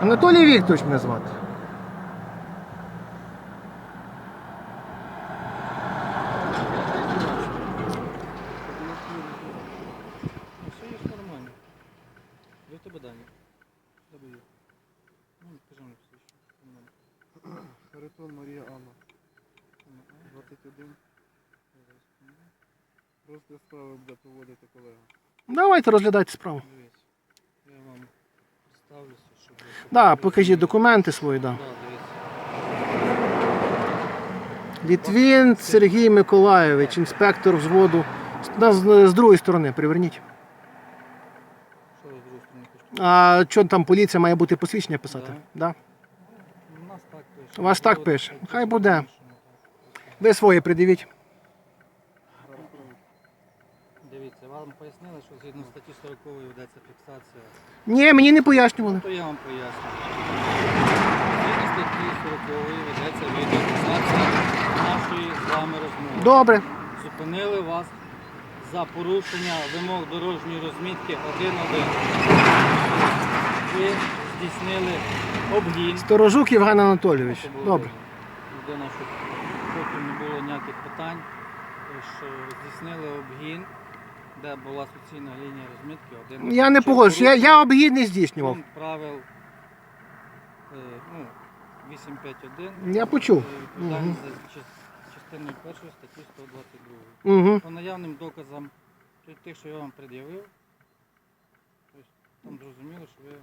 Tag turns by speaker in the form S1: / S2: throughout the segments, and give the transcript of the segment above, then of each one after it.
S1: Анатолій Вікторович мене звати.
S2: Все є нормально. В тебе дані? Ну, мені все.
S3: Харитон Марія Анна. 21. Розгляд справи буде проводити колега.
S1: Давайте розглядайте справу.
S2: Дивись. Я вам представлюся, щоб.
S1: Да, покажіть документи свої, да. Літвін Сергій Миколайович, інспектор взводу. З, з, другої сторони, приверніть.
S2: Що з другої сторони?
S1: А що там поліція має бути посвідчення писати? Да.
S2: У нас
S1: вас так пише. Хай буде. Ви своє придивіть.
S2: Дивіться, вам пояснили, що згідно статті 40 ведеться фіксація.
S1: Ні, мені не пояснювали.
S2: То я вам поясню. Згідно статті 40 ведеться відеофіксація нашої з вами розмови.
S1: Добре.
S2: Зупинили вас за порушення вимог дорожньої розмітки 1.1. Ви здійснили обгін.
S1: Сторожук Євген Анатолійович.
S2: Це було
S1: Добре.
S2: Людина, щоб потім не було ніяких питань, що здійснили обгін, де була суцільна лінія розмітки. Один
S1: Я не погоджуюсь. Я, я обгід не здійснював.
S2: пункт правил е, ну, 851.
S1: Я почув.
S2: Е, Відповідальність за част- частиною першої статті 122.
S1: Угу.
S2: По наявним доказам тих- тих, що я вам пред'явив, тобто там зрозуміло, що ви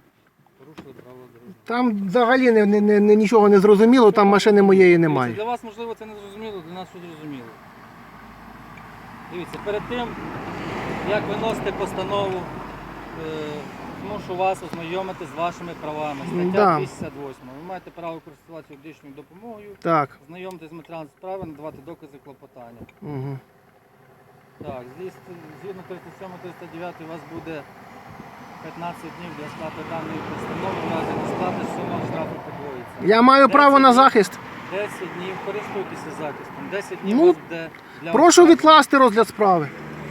S2: порушили правила дорожнього.
S1: Там взагалі не, не, не, не- нічого не зрозуміло, там машини моєї
S2: Дивіться,
S1: немає.
S2: Для вас, можливо, це не зрозуміло, для нас все зрозуміло. Дивіться, перед тим, як виносити постанову, е, змушу вас ознайомити з вашими правами. Стаття
S1: Да.
S2: 258. Ви маєте право користуватися юридичною допомогою,
S1: Так.
S2: знайомитися з матеріалом справи, надавати докази клопотання.
S1: Угу.
S2: Так, зліз- згідно 37-39 у вас буде 15 днів для сплати даної постанови, в разі несплати сума штрафу подвоїться.
S1: Я маю право на захист.
S2: 10 днів користуйтеся захистом. 10 днів
S1: Ну,
S2: у вас буде для
S1: Прошу відкласти розгляд справи.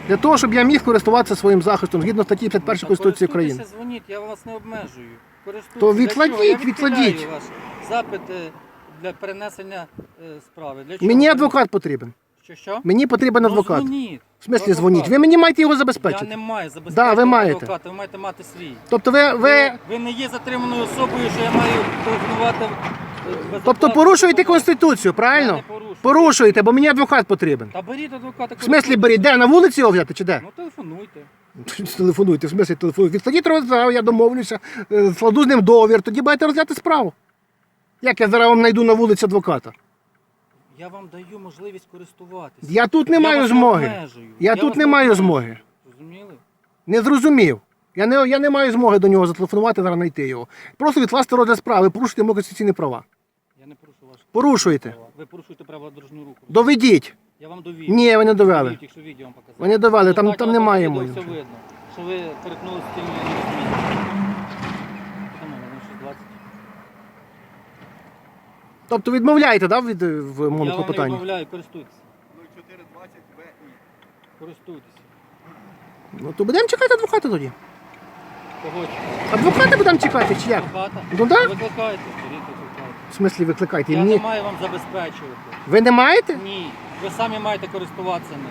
S1: Для того, щоб я міг користуватися своїм захистом згідно статті 51 Конституції України.
S2: дзвоніть, я вас не обмежую. Користуйтеся.
S1: То відкладіть? Відкладіть.
S2: Ваш запит для перенесення е, справи. Для чого?
S1: Мені адвокат потрібен.
S2: Що, що?
S1: Мені потрібен
S2: Ну,
S1: адвокат.
S2: дзвоніть.
S1: В смислі
S2: Адвокат.
S1: дзвоніть. Ви мені маєте його
S2: Я не маю
S1: Да, ви маєте.
S2: адвоката, ви маєте мати свій.
S1: Тобто ви, ви
S2: ви не є затриманою особою, що я маю телефонувати. е,
S1: тобто порушуєте Конституцію,
S2: Я
S1: правильно? Порушуєте, бо мені адвокат потрібен.
S2: Та беріть адвоката.
S1: В смислі беріть, де на вулиці його взяти чи де?
S2: Ну телефонуйте.
S1: Телефонуйте, в смислі телефонуйте. Відкладіть розгляд, я домовлюся, е, складу з ним договір, тоді будете розглядати справу. Як я зараз вам знайду на вулиці адвоката?
S2: Я вам даю можливість користуватися.
S1: Я тут не маю
S2: вас
S1: змоги.
S2: обмежую.
S1: Я тут не маю
S2: обмежую.
S1: змоги.
S2: Зрозуміли?
S1: Не зрозумів. Я не, я не маю змоги до нього зателефонувати, зараз знайти його. Просто відкласти розгляд справи, порушити мої конституційні права.
S2: Я не порушу ваші
S1: Порушуєте.
S2: Ви порушуєте правила дорожнього руху.
S1: Доведіть.
S2: Я вам довів.
S1: Ні, ви не довели.
S2: Якщо відео вам показати.
S1: Ви не довели, там, там немає моїх.
S2: Все видно, що ви перетнули на 620.
S1: Тобто відмовляєте, да, від, е, в
S2: Я
S1: моєму
S2: вам не
S1: клопотанні?
S2: відмовляю, користуйтесь.
S3: 0420 ВІ.
S2: Користуйтесь.
S1: Ну то будемо чекати адвоката тоді.
S2: Кого?
S1: Адвоката будемо чекати, чи як?
S2: Адвоката?
S1: Ну да.
S2: Викликайте.
S1: В смислі викликайте.
S2: Я
S1: Мені...
S2: не маю вам забезпечувати.
S1: Ви не маєте?
S2: Ні. Ви самі маєте користуватися ним.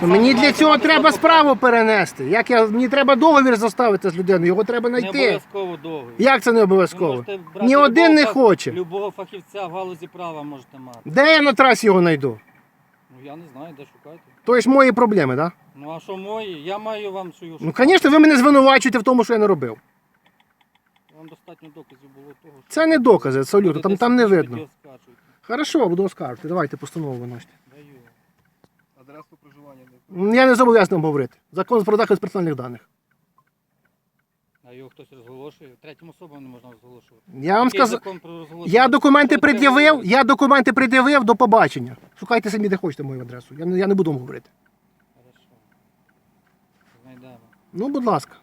S1: То мені для
S2: маєте
S1: цього
S2: мати
S1: треба
S2: адвоката.
S1: справу перенести. Як я, мені треба договір заставити з людиною, його треба
S2: Не
S1: знайти.
S2: обов'язково договір.
S1: Як це не
S2: Ви
S1: обов'язково?
S2: можете брати
S1: Ні один
S2: любого
S1: не
S2: фах-
S1: хоче.
S2: Любого фахівця в галузі права можете мати.
S1: Де я на трасі його знайду?
S2: Ну я не знаю, де шукати.
S1: То ж мої проблеми, так? Да?
S2: Ну а що мої? Я маю вам свою
S1: Ну, звісно, ви мене звинувачуєте в тому, що я не робив.
S2: Вам достатньо доказів було того, що
S1: Це не докази, абсолютно, там, там не видно. Хорошо, буду оскаржувати. Давайте постанову виносите.
S2: Даю.
S3: Адресу проживання не
S1: М, Я не зобов'язаний вам говорити. Закон про захист персональних даних.
S2: А його хтось розголошує. Третім особам не можна розголошувати.
S1: Я вам
S2: Який
S1: сказав.
S2: закон про розголошення?
S1: Я документи
S2: Що
S1: пред'явив, я документи пред'явив до побачення. Шукайте самі, де хочете мою адресу. Я не, я не буду вам говорити.
S2: Хорошо. Знайдемо.
S1: Ну, будь ласка.